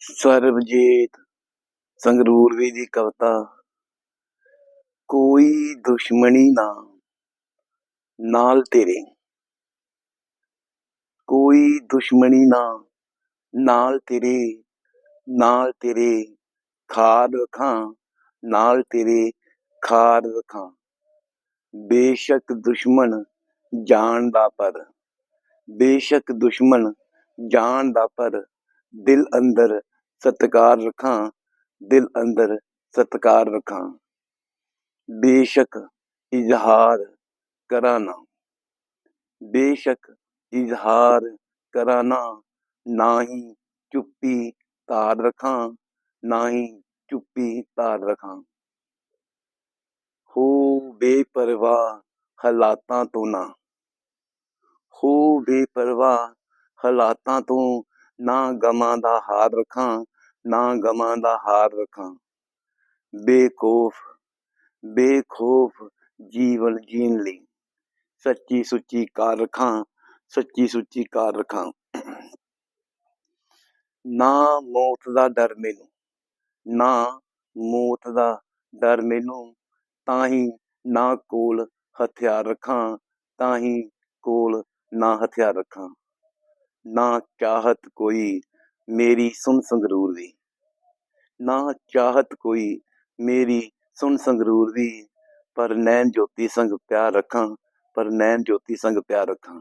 ਸਰਬਜੀਤ ਸੰਗਰੂਰਵੀ ਦੀ ਕਵਿਤਾ, ਕੋਈ ਦੁਸ਼ਮਣੀ ਨਾ, ਨਾਲ ਤੇਰੇ। ਕੋਈ ਦੁਸ਼ਮਣੀ ਨਾ, ਨਾਲ ਤੇਰੇ ਨਾਲ ਤੇਰੇ ਖਾਦ ਰੱਖਾਂ, ਨਾਲ ਤੇਰੇ ਖਾਦ ਰੱਖਾਂ। ਬੇਸ਼ੱਕ ਦੁਸ਼ਮਣ ਜਾਣ ਦਾ ਪਰ, ਬੇਸ਼ੱਕ ਦੁਸ਼ਮਣ ਜਾਣ ਦਾ ਪਰ ਦਿਲ ਅੰਦਰ ਸਤਕਾਰ ਰੱਖਾਂ, ਦਿਲ ਅੰਦਰ ਸਤਕਾਰ ਰੱਖਾਂ। ਬੇਸ਼ੱਕ ਇਜ਼ਹਾਰ ਕਰਾਂ ਨਾ। ਬੇਸ਼ੱਕ ਇਜ਼ਹਾਰ ਕਰਾਂ ਨਾ ਨਾ ਹੀ ਚੁੱਪੀ ਧਾਰ ਰੱਖਾਂ, ਨਾ ਹੀ ਚੁੱਪੀ ਧਾਰ ਰੱਖਾਂ। ਹੋ ਬੇਪਰਵਾਹ ਹਾਲਾਤਾਂ ਤੋਂ ਨਾ। ਹੋ ਬੇਪਰਵਾਹ ਹਾਲਾਤਾਂ ਤੋਂ ਨਾ ਗਮਾਂ ਦਾ ਹਾਰ ਰੱਖਾਂ, ਨਾ ਗਮਾਂ ਦਾ ਹਾਰ ਰੱਖਾਂ। ਬੇਖੋਫ, ਬੇਖੌਫ ਜੀਵਨ ਜੀਣ ਲਈ ਸੱਚੀ ਸੁੱਚੀ ਕਾਰ ਰੱਖਾਂ, ਸੱਚੀ ਸੁੱਚੀ ਕਾਰ ਰਖਾਂ। ਨਾ ਮੌਤ ਦਾ ਡਰ ਮੈਨੂੰ, ਨਾ ਮੌਤ ਦਾ ਡਰ ਮੈਨੂੰ, ਤਾਂ ਹੀ ਨਾ ਕੋਲ ਹਥਿਆਰ ਰੱਖਾਂ, ਤਾਂ ਹੀ ਕੋਲ ਨਾ ਹਥਿਆਰ ਰੱਖਾਂ। ਨਾ ਚਾਹਤ ਕੋਈ ਮੇਰੀ ਸੁਣ ਸੰਗਰੂਰ ਦੀ। ਨਾ ਚਾਹਤ ਕੋਈ ਮੇਰੀ ਸੁਣ ਸੰਗਰੂਰ ਦੀ। ਪਰ ਨੈਣ ਜੋਤੀ ਸੰਗ ਪਿਆਰ ਰੱਖਾਂ, ਪਰ ਨੈਣ ਜੋਤੀ ਸੰਗ ਪਿਆਰ ਰੱਖਾਂ।